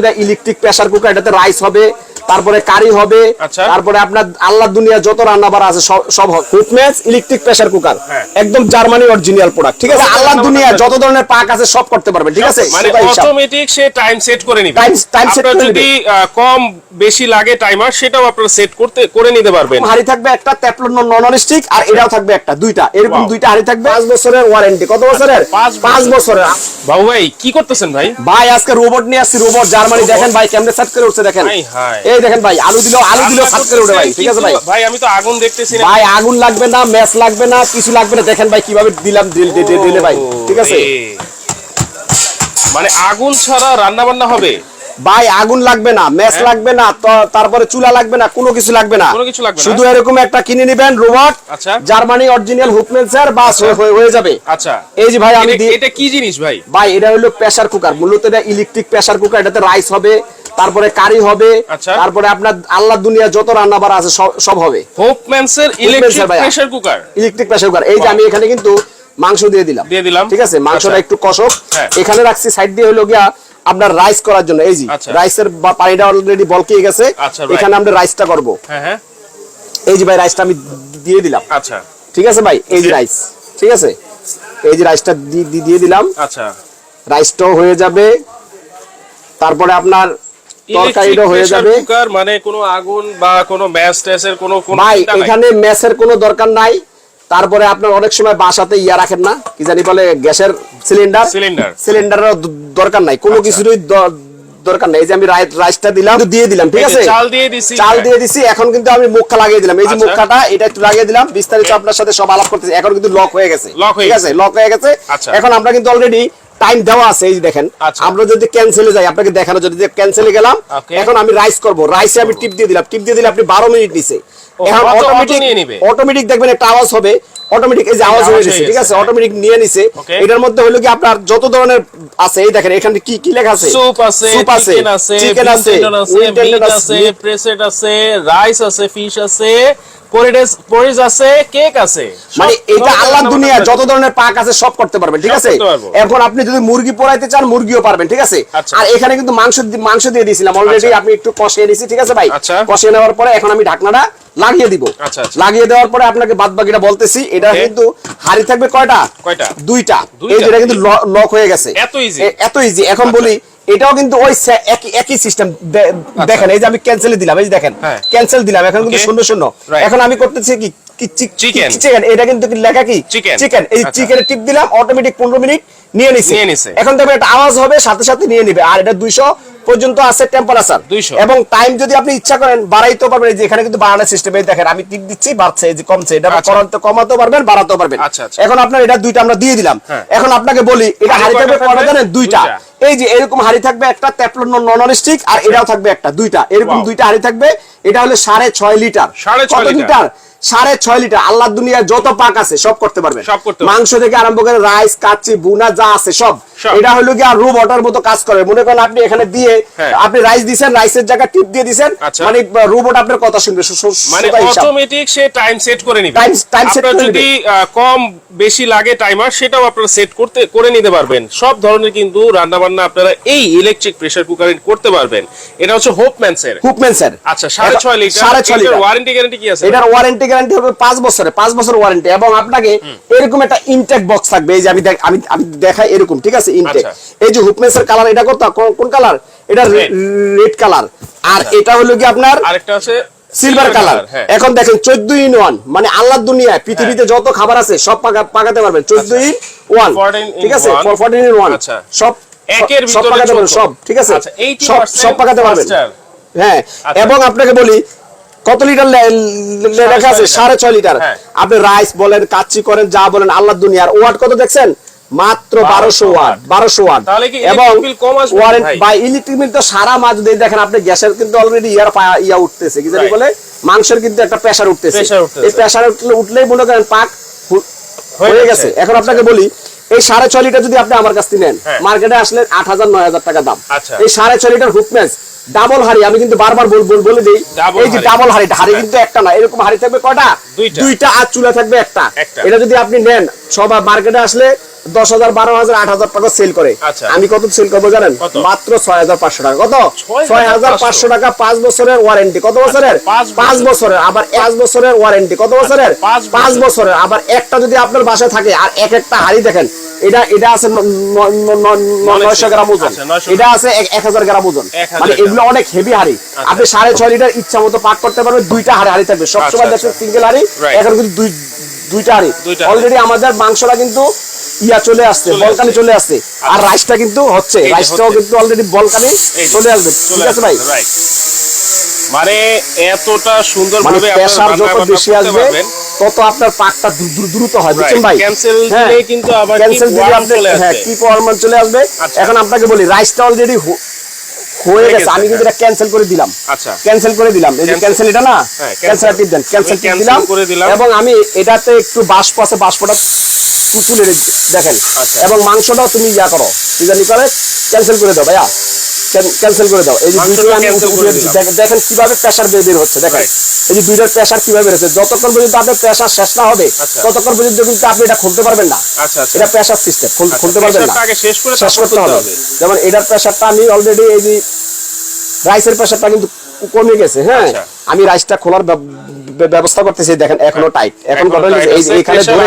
এটা electric pressure cooker এটাতে rice হবে তারপরে কারি হবে আচ্ছা। তারপরে আপনার আল্লাহ দুনিয়া যত রান্না বাড়া আছে সব সব হুকমেন্স ইলেকট্রিক প্রেসার কুকার। একদম জার্মানি অরিজিনাল প্রোডাক্ট ঠিক আছে? আল্লাহ দুনিয়া যত ধরনের পাক আছে সব করতে পারবেন ঠিক আছে? মানে অটোমেটিক সে টাইম সেট করে নিবে। Time set আপনার করে যদি কম বেশি লাগে টাইমার সেটাও আপনারা সেট করতে করে নিতে পারবেন। হাড়ি থাকবে একটা ট্যাপলন নন স্টিক আর এটাও থাকবে একটা দুইটা। এরকম দুইটা হাড়ি থাকবে। পাঁচ বছরের ওয়ারেন্টি কত বছরের? পাঁচ পাঁচ বছর। বছরের। বাবু ভাই কি করতেছেন ভাই? ভাই আজকে রোবট নিয়ে আসছি রোবট জার্মানি দেখেন ভাই কেমনে সেট করে উঠছে দেখেন। হাই। এই দেখেন ভাই আলু দিলেও আলু দিলেও সেট করে ভাই ঠিক আছে ভাই? ভাই আমি তো আগুন দেখতেছি না ভাই আগুন লাগবে না ম্যাচ লাগবে না কিছু লাগবে না। দেখেন ভাই কীভাবে দিলাম দিল- ভাই ঠিক আছে? মানে আগুন ছাড়া রান্না বান্না হবে? ভাই আগুন লাগবে না ম্যাচ হ্যাঁ। লাগবে না তারপরে চুলা লাগবে না কোনো কিছু লাগবে না। কোনো কিছু লাগবে শুধু এরকম একটা কিনে নিবেন রোবট আচ্ছা। জার্মানি অরিজিনাল হুকমেন স্যার বাস হয়ে- যাবে। আচ্ছা। এই যে ভাই আমি এটা কি জিনিস ভাই? ভাই এটা হলো প্রেসার কুকার মূলত এটা ইলেকট্রিক প্রেসার কুকার এটাতে রাইস হবে তারপরে কারি হবে আচ্ছা। তারপরে আপনার আল্লাহ দুনিয়া যত রান্না বাড়া আছে সব হবে। হোপম্যানসের electric. Pressure cooker electric pressure cooker এই যে আমি এখানে কিন্তু মাংস দিয়ে দিলাম। দিয়ে দিলাম। ঠিক আছে? মাংসটা আচ্ছা। একটু কষক। হ্যাঁ। এখানে রাখছি সাইড দিয়ে হলো গিয়া আপনার রাইস করার জন্য। এই যে আচ্ছা। রাইসের পানিটা অলরেডি বলকিয়ে গেছে। আচ্ছা, এখানে আমরা রাইসটা করব। হ্যাঁ হ্যাঁ। এই যে ভাই রাইসটা আমি দিয়ে দিলাম। আচ্ছা। ঠিক আছে ভাই? এই যে জি। রাইস ঠিক আছে? এই যে রাইসটা দিয়ে দিলাম। আচ্ছা। রাইসটাও হয়ে যাবে। তারপরে আপনার তরকারিটাও হয়ে যাবে। কুকার মানে কোনো আগুন বা কোনো ম্যাচ ট্যাচের কোনো কোনো ভাই এখানে ম্যাসের কোনো দরকার নাই। তারপরে আপনার অনেক সময় বাসাতে ইয়া রাখেন না। কি জানি বলে গ্যাসের সিলিন্ডার। সিলিন্ডারের দরকার নাই। কোনো আচ্ছা। কিছুরই দরকার নাই। এই যে আমি রাই- রাইসটা দিলাম দিয়ে দিলাম ঠিক আছে? চাল দিয়ে দিছি। চাল। দিয়ে দিছি। এখন কিন্তু আমি মুখটা লাগিয়ে দিলাম। এই যে আচ্ছা। মুখটা এটা একটু লাগিয়ে দিলাম। বিস্তারিত আপনার সাথে সব আলাপ করতেছি। এখন কিন্তু লক হয়ে গেছে। হয়ে ঠিক গেছে। আছে লক হয়ে গেছে। আচ্ছা। এখন আমরা কিন্তু অলরেডি টাইম দেওয়া আছে এই দেখেন আচ্ছা। আমরা যদি ক্যান্সেলে যাই আপনাকে দেখানো যদি ক্যান্সেলে গেলাম এখন আমি রাইস করব। রাইসে আমি টিপ দিয়ে দিলাম টিপ দিয়ে দিলে আপনি 12 মিনিট নিছে এখন অটো- অটো অটোমেটিক নিয়ে নিবে। অটোমেটিক দেখবেন একটা আওয়াজ হবে অটোমেটিক এই যে আওয়াজ হয়ে গেছে ঠিক আছে? অটোমেটিক নিয়ে নিছে। এটার মধ্যে হলো কি আপনার যত ধরনের আছে এই দেখেন এখানে কি কি লেখা আছে? স্যুপ আছে স্যুপ আছে চিকেন আছে চিকেন আছে আছে প্রেসেড আছে। রাইস আছে ফিশ আছে পরিডেস পরিজ আছে কেক আছে মানে এটা আল্লাহ দুনিয়া যত ধরনের পাক আছে সব করতে পারবেন ঠিক আছে এখন আপনি যদি মুরগি পোড়াইতে চান মুরগিও পারবেন ঠিক আছে। আর এখানে কিন্তু মাংস মাংস দিয়ে দিয়েছিলাম অলরেডি। একটু কষিয়ে দিয়েছি ঠিক আছে ভাই আচ্ছা। কষিয়ে নেওয়ার পরে এখন আমি ঢাকনাটা লাগিয়ে দিব আচ্ছা, আচ্ছা। লাগিয়ে দেওয়ার পরে আপনাকে বাদ বাকিটা বলতেছি এটা কিন্তু হাড়ি থাকবে কয়টা কয়টা? দুইটা? এই যেটা কিন্তু লক হয়ে গেছে? এত ইজি এখন বলি এটাও কিন্তু ওই একই একই সিস্টেম দেখেন এই যে আমি ক্যান্সেল দিলাম এই যে দেখেন। ক্যান্সেল দিলাম এখন কিন্তু শূন্য শূন্য। এখন আমি করতেছি কি. চিকেন এটা কিন্তু লেখা কি. চিকেন এই চিকেনে চিকেনের টিপ দিলাম অটোমেটিক পনেরো মিনিট নিয়ে নিছে। নিয়ে নিছে। এখন দেখবেন একটা আওয়াজ হবে সাথে সাথে নিয়ে নিবে। আর এটা দুইশো পর্যন্ত আছে টেম্পারেচার 200 এবং টাইম যদি আপনি ইচ্ছা করেন বাড়াইতে পারবেন। যে এখানে কিন্তু বাড়ানোর সিস্টেম এই দেখেন আমি টিপ দিচ্ছি বাড়ছে যে কমছে। এটা আচ্ছা। কমাতে কমাতেও পারবেন বাড়াতেও পারবেন। আচ্ছা, আচ্ছা। এখন আপনার এটা দুইটা আমরা দিয়ে দিলাম। হ্যাঁ। এখন আপনাকে বলি এটা হাঁড়ি থাকবে কয়টা জানেন? দুইটা। এই যে এরকম হাড়ি থাকবে একটা ট্যাপলন নন স্টিক আর এটাও থাকবে একটা দুইটা। এরকম দুইটা হাড়ি থাকবে। এটা হলো সাড়ে ছয় লিটার। সাড়ে ছয় কত লিটার? সাড়ে ছয় লিটার। আল্লাহ দুনিয়ার যত পাক আছে সব করতে পারবেন। সব করতে পারবেন। মাংস থেকে আরম্ভ করে রাইস কাচ্চি বুনা যা আছে সব। এটা হলো কি আর রোবটার মতো কাজ করে। মনে করেন আপনি এখানে দিয়ে হ্যাঁ। আপনি রাইস দিছেন রাইসের জায়গায় টিপ দিয়ে দিছেন আচ্ছা। মানে রোবট আপনার কথা শুনবে। মানে অটোমেটিক সে টাইম সেট করে নিবে। Time set আপনার করে যদি কম বেশি লাগে টাইমার সেটাও আপনারা সেট করতে করে নিতে পারবেন। সব ধরনের কিন্তু রান্না বান্না আপনারা এই ইলেকট্রিক প্রেসার কুকারে করতে পারবেন। এটা হচ্ছে হোপম্যানসের হুকম্যান স্যার আচ্ছা সাড়ে ছয় লিটার। সাড়ে ছয় লিটার। ওয়ারেন্টি গ্যারান্টি কি আছে? এটার ওয়ারেন্টি গ্যারান্টি হবে পাঁচ বছরে পাঁচ বছর ওয়ারেন্টি এবং আপনাকে এরকম একটা ইনটেক বক্স থাকবে। এই যে আমি আমি আমি দেখাই এরকম ঠিক আছে ইনটেক আচ্ছা। এই যে হুকমেসের কালার এটা কত? কোন- কালার এটা রেড কালার আর এটা হলো কি আপনার? আরেকটা আছে সিলভার কালার হ্যাঁ। এখন দেখেন চোদ্দ ইন ওয়ান মানে আল্লাহর দুনিয়ায় পৃথিবীতে যত খাবার আছে সব পাকা- পাকাতে পারবেন। চোদ্দ ইন ওয়ান ঠিক আছে। ফোরটিন ইন ওয়ান আচ্ছা। সব একের সব পাকাতে পারবেন সব ঠিক আছে? আচ্ছা, 80% সব সব পাকাতে পারবেন। হ্যাঁ আচ্ছা। এবং আপনাকে বলি কত লিটার লেখা আছে। সাড়ে ছয় লিটার হ্যাঁ। আপনি রাইস বলেন কাচ্চি করেন যা বলেন আল্লাহর দুনিয়ার। ওয়াট কত দেখছেন? মাত্র বারোশো ওয়াট বারোশো ওয়াট এবং? বা ইলেকট্রিক বিল তো সারা মাস যদি দেখেন আপনি গ্যাসের কিন্তু অলরেডি ইয়ার ইয়া উঠতেছে কি জানি বলে মাংসের কিন্তু একটা প্রেসার উঠতেছে এই উঠলে উঠলেই মনে করেন পাক হয়ে হয়ে গেছে এখন আপনাকে বলি এই সাড়ে ছয় লিটার যদি আপনি আমার কাছ থেকে নেন হ্যাঁ। মার্কেটে আসলে আট হাজার নয় হাজার টাকা দাম আচ্ছা। এই সাড়ে ছয় লিটার হুকমেন্স ডাবল হাড়ি আমি কিন্তু বারবার বল- বল- বলে দিই এই যে। ডাবল হাড়ি হাড়ি হ্যাঁ। কিন্তু একটা না এরকম হাড়ি থাকবে কয়টা দুইটা। আর চুলা থাকবে একটা। এটা যদি আপনি নেন সব মার্কেটে আসলে দশ হাজার বারো হাজার আট হাজার টাকা সেল করে। আচ্ছা। আমি কত সেল করব জানেন? মাত্র ছয় হাজার পাঁচশো টাকা। কত? ছয় হাজার পাঁচশো। টাকা পাঁচ বছরের ওয়ারেন্টি কত বছরের? পাঁচ বছরের। আবার পাঁচ বছরের ওয়ারেন্টি কত বছরের? পাঁচ বছরের। আবার একটা যদি আপনার বাসায় থাকে আর এক একটা হাড়ি দেখেন এটা এটা আছে নয়শো গ্রাম ওজন। আচ্ছা, 900 এটা আছে এক- হাজার গ্রাম ওজন। মানে এগুলো অনেক হেভি হাড়ি। আপনি সাড়ে ছয় লিটার ইচ্ছা মতো পাক করতে পারবেন দুইটা হাড়ি হাড়ি থাকবে। সবসময় আচ্ছা, দেখছেন সিঙ্গেল হাড়ি এখন কিন্তু দুই দুইটা হাড়ি। অলরেডি আমাদের মাংসটা কিন্তু ইয়া চলে আসছে বলকানে চলে আসছে। আর রাইসটা কিন্তু হচ্ছে রাইসটাও কিন্তু অলরেডি বলকানি চলে আসবে। ঠিক আছে ভাই? মানে এতটা সুন্দর ভাবে প্রেসার যত বেশি আসবে তত আপনার পাকটা দ্রু- দ্রু- দ্রুত হয় বুঝছেন ভাই? ক্যান্সেল হ্যাঁ। দিলে কিন্তু আবার ক্যান্সেল দিলে আপনি হ্যাঁ আসবে। কি পরমান চলে আসবে। আচ্ছা। এখন আপনাকে বলি রাইসটা অলরেডি হয়ে গেছে। আমি কিন্তু এটা ক্যান্সেল করে দিলাম। আচ্ছা। ক্যান্সেল করে দিলাম। এই যে ক্যান্সেল এটা না? ক্যান্সেল টিপ দেন। ক্যান্সেল টিপ দিলাম এবং আমি এটাতে একটু বাষ্প আছে বাষ্পটা তুলে দেখেন। আচ্ছা। এবং মাংসটাও তুমি ইয়া করো। কি জানি করে ক্যান্সেল করে দাও ভাইয়া। ক্যান্সেল করে দাও। এই যে দুইটা আমি দিলাম। দেখেন- কীভাবে প্রেসার বের হচ্ছে দেখেন। এই যে দুইটার প্রেসার কীভাবে হচ্ছে যতক্ষণ পর্যন্ত আপনার প্রেসার শেষ না হবে আচ্ছা। ততক্ষণ পর্যন্ত কিন্তু আপনি এটা খুলতে পারবেন না। আচ্ছা আচ্ছা। এটা প্রেসার সিস্টেম খুলতে পারবেন না। শেষ করতে হবে। যেমন এটার প্রেসারটা আমি অলরেডি এই যে রাইসের প্রেসারটা কিন্তু কমে গেছে হ্যাঁ। আচ্ছা। আমি রাইসটা খোলার ব্যবস্থা করতেছি দেখেন এখনও টাইট এখন এখনও আছে, যে এখানে ধরে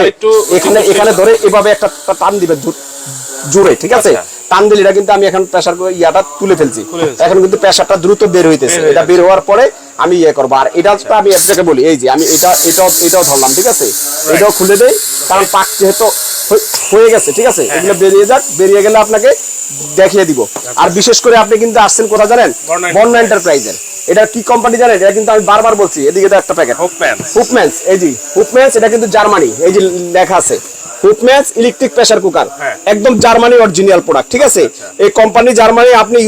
এখানে এখানে ধরে এভাবে একটা টান দিবে জোরে ঠিক আছে? আচ্ছা। টান দিলে এটা কিন্তু আমি এখন প্রেসার ইয়াটা তুলে ফেলছি। এখন কিন্তু প্রেসারটা দ্রুত বের হইতেছে। এটা বের হওয়ার পরে আমি ইয়ে করব। আর এটা আমি আপনাকে বলি এই যে আমি এটা এটাও এটাও ধরলাম ঠিক আছে? এটাও খুলে দেই কারণ পাক যেহেতু হয়ে- গেছে ঠিক আছে? হ্যাঁ, এগুলো বেরিয়ে যাক বেরিয়ে গেলে আপনাকে দেখিয়ে দিব। আর বিশেষ করে আপনি কিন্তু আসছেন কোথা জানেন? বন্যা এন্টারপ্রাইজের এটা কি কোম্পানি জানেন? এটা কিন্তু আমি বারবার বলছি এদিকে তো একটা প্যাকেট হোপ প্যান্স হুপম্যান্স এই যে হুপম্যান্স এটা কিন্তু জার্মানি এই যে লেখা আছে। Hoffmans electric pressure cooker. একদম জার্মানি অরিজিনাল প্রোডাক্ট ঠিক আছে? এই কোম্পানি জার্মানি আপনি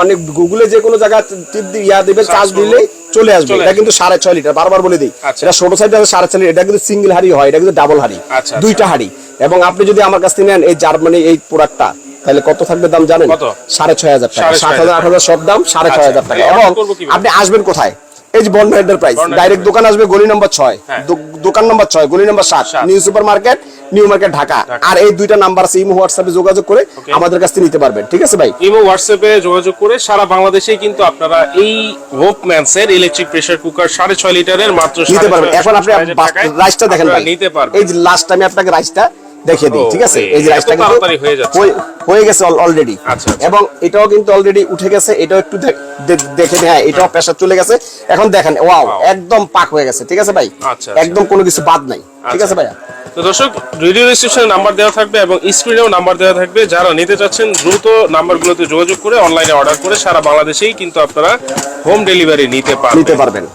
মানে গুগলে যে কোনো জায়গায় টিপ দিয়ে ইয়া দিবেন চার্জ দিলে চলে আসবে। এটা কিন্তু সাড়ে ছয় লিটার বারবার বলে দিই। আচ্ছা। এটা ছোট আছে সাড়ে ছয় লিটার এটা কিন্তু সিঙ্গেল হাড়ি হয় এটা কিন্তু ডাবল হাড়ি। আচ্ছা, দুইটা হাড়ি। এবং আপনি যদি আমার কাছ থেকে নেন এই জার্মানি এই প্রোডাক্টটা তাহলে কত থাকবে দাম জানেন? সাড়ে ছয় হাজার টাকা। সাত হাজার আট হাজার সব দাম সাড়ে ছয় হাজার আচ্ছা, টাকা এবং? আপনি আসবেন কোথায়? এই যে বন্ড এন্টারপ্রাইজ ডাইরেক্ট দোকান আসবে গলি নম্বর ছয়। হ্যাঁ। দোকান নম্বর ছয় গলি নম্বর সাত। New super market new market Dhaka. আর এই দুইটা নাম্বার আছে ইমো হোয়াটসঅ্যাপে যোগাযোগ করে আমাদের কাছ থেকে নিতে পারবেন। ঠিক আছে ভাই? ইমো হোয়াটসঅ্যাপে যোগাযোগ করে সারা বাংলাদেশে কিন্তু আপনারা এই হোপ ম্যানসের ইলেকট্রিক প্রেসার কুকার সাড়ে ছয় লিটারের মাত্র নিতে পারবেন। এখন আপনি হাজার রাইসটা দেখেন ভাই। নিতে পারবেন। এই যে লাস্ট আমি আপনাকে রাইসটা দেখিয়ে দিই ঠিক আছে? এই- যে রাইসটা কিন্তু হয়ে। হয়ে- হয়ে গেছে অলরেডি আচ্ছা, আচ্ছা। এবং এটাও কিন্তু অলরেডি উঠে গেছে এটাও একটু দেখ- নেয় এটাও প্রেসার চলে গেছে। এখন দেখেন ওয়াও একদম পাক হয়ে গেছে ঠিক আছে ভাই? আচ্ছা। একদম কোনো কিছু বাদ নাই ঠিক। আছে ভাইয়া? তো দর্শক রেডিও রেজিস্ট্রেশনে নাম্বার দেওয়া থাকবে এবং স্ক্রিনেও নাম্বার দেওয়া থাকবে। যারা নিতে চাচ্ছেন দ্রুত নাম্বারগুলোতে যোগাযোগ করে অনলাইনে অর্ডার করে সারা বাংলাদেশেই কিন্তু আপনারা হোম ডেলিভারি নিতে পারবেন। নিতে পারবেন।